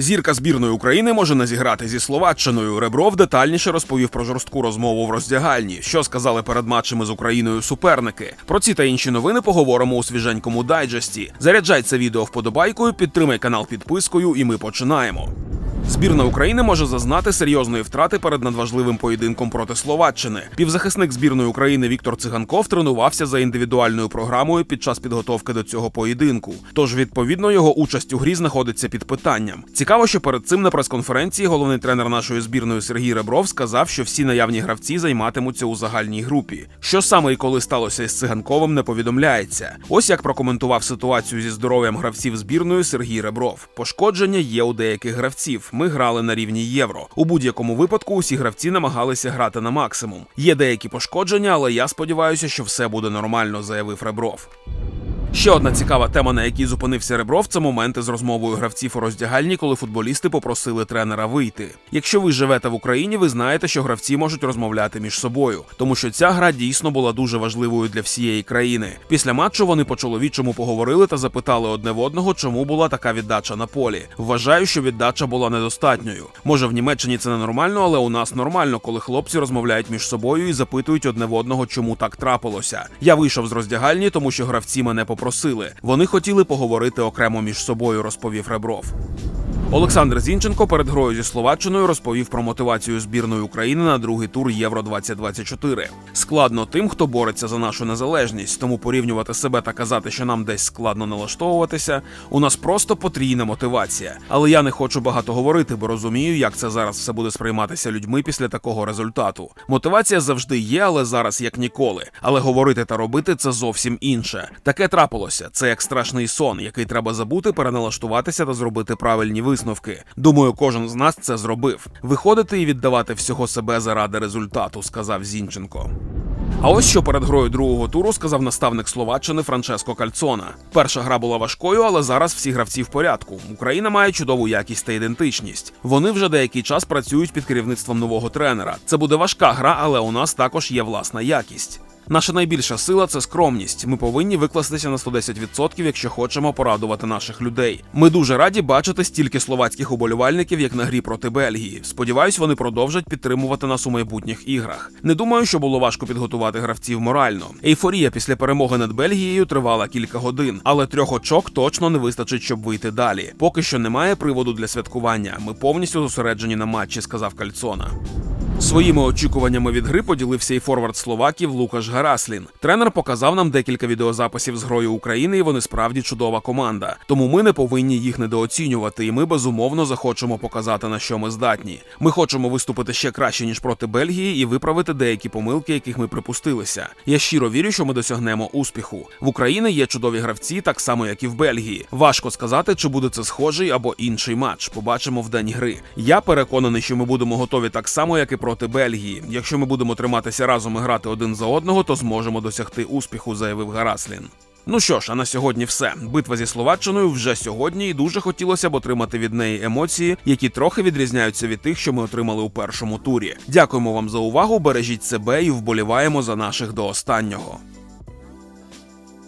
Зірка збірної України може не зіграти зі Словаччиною. Ребров детальніше розповів про жорстку розмову в роздягальні, що сказали перед матчами з Україною суперники. Про ці та інші новини поговоримо у свіженькому дайджесті. Заряджай це відео вподобайкою, підтримай канал підпискою, і ми починаємо. Збірна України може зазнати серйозної втрати перед надважливим поєдинком проти Словаччини. Півзахисник збірної України Віктор Циганков тренувався за індивідуальною програмою під час підготовки до цього поєдинку. Тож, відповідно, його участь у грі знаходиться під питанням. Цікаво, що перед цим на прес-конференції головний тренер нашої збірної Сергій Ребров сказав, що всі наявні гравці займатимуться у загальній групі. Що саме і коли сталося із Циганковим, не повідомляється. Ось як прокоментував ситуацію зі здоров'ям гравців збірної Сергій Ребров. Пошкодження є у деяких гравців. Ми грали на рівні євро. У будь-якому випадку усі гравці намагалися грати на максимум. Є деякі пошкодження, але я сподіваюся, що все буде нормально, заявив Ребров. Ще одна цікава тема, на якій зупинився Ребров, це моменти з розмовою гравців у роздягальні, коли футболісти попросили тренера вийти. Якщо ви живете в Україні, ви знаєте, що гравці можуть розмовляти між собою, тому що ця гра дійсно була дуже важливою для всієї країни. Після матчу вони по чоловічому поговорили та запитали одне в одного, чому була така віддача на полі. Вважаю, що віддача була недостатньою. Може, в Німеччині це ненормально, але у нас нормально, коли хлопці розмовляють між собою і запитують одне в одного, чому так трапилося. Я вийшов з роздягальні, тому що гравці мене попросили. Вони хотіли поговорити окремо між собою, розповів Ребров. Олександр Зінченко перед грою зі Словаччиною розповів про мотивацію збірної України на другий тур Євро 2024 Складно тим, хто бореться за нашу незалежність, тому порівнювати себе та казати, що нам десь складно налаштовуватися. У нас просто потрійна мотивація. Але я не хочу багато говорити, бо розумію, як це зараз все буде сприйматися людьми після такого результату. Мотивація завжди є, але зараз як ніколи. Але говорити та робити це зовсім інше. Таке трапилося. Це як страшний сон, який треба забути, переналаштуватися та зробити правильні висновки. Думаю, кожен з нас це зробив. Виходити і віддавати всього себе заради результату, сказав Зінченко. А ось що перед грою другого туру сказав наставник Словаччини Франческо Кальцона. Перша гра була важкою, але зараз всі гравці в порядку. Україна має чудову якість та ідентичність. Вони вже деякий час працюють під керівництвом нового тренера. Це буде важка гра, але у нас також є власна якість. Наша найбільша сила це скромність. Ми повинні викластися на 110%, якщо хочемо порадувати наших людей. Ми дуже раді бачити стільки словацьких уболівальників, як на грі проти Бельгії. Сподіваюсь, вони продовжать підтримувати нас у майбутніх іграх. Не думаю, що було важко підготувати гравців морально. Ейфорія після перемоги над Бельгією тривала кілька годин, але трьох очок точно не вистачить, щоб вийти далі. Поки що немає приводу для святкування. Ми повністю зосереджені на матчі, сказав Кальцона. Своїми очікуваннями від гри поділився і форвард Словаків Лукаш Гараслін. Тренер показав нам декілька відеозаписів з грою України, і вони справді чудова команда. Тому ми не повинні їх недооцінювати, і ми безумовно захочемо показати на що ми здатні. Ми хочемо виступити ще краще ніж проти Бельгії і виправити деякі помилки, яких ми припустилися. Я щиро вірю, що ми досягнемо успіху. В Україні є чудові гравці, так само як і в Бельгії. Важко сказати, чи буде це схожий або інший матч. Побачимо в день гри. Я переконаний, що ми будемо готові так само, як і проти Бельгії. Якщо ми будемо триматися разом і грати один за одного, то зможемо досягти успіху, заявив Гараслін. Ну що ж, а на сьогодні все. Битва зі Словаччиною вже сьогодні, і дуже хотілося б отримати від неї емоції, які трохи відрізняються від тих, що ми отримали у першому турі. Дякуємо вам за увагу. Бережіть себе і вболіваємо за наших до останнього.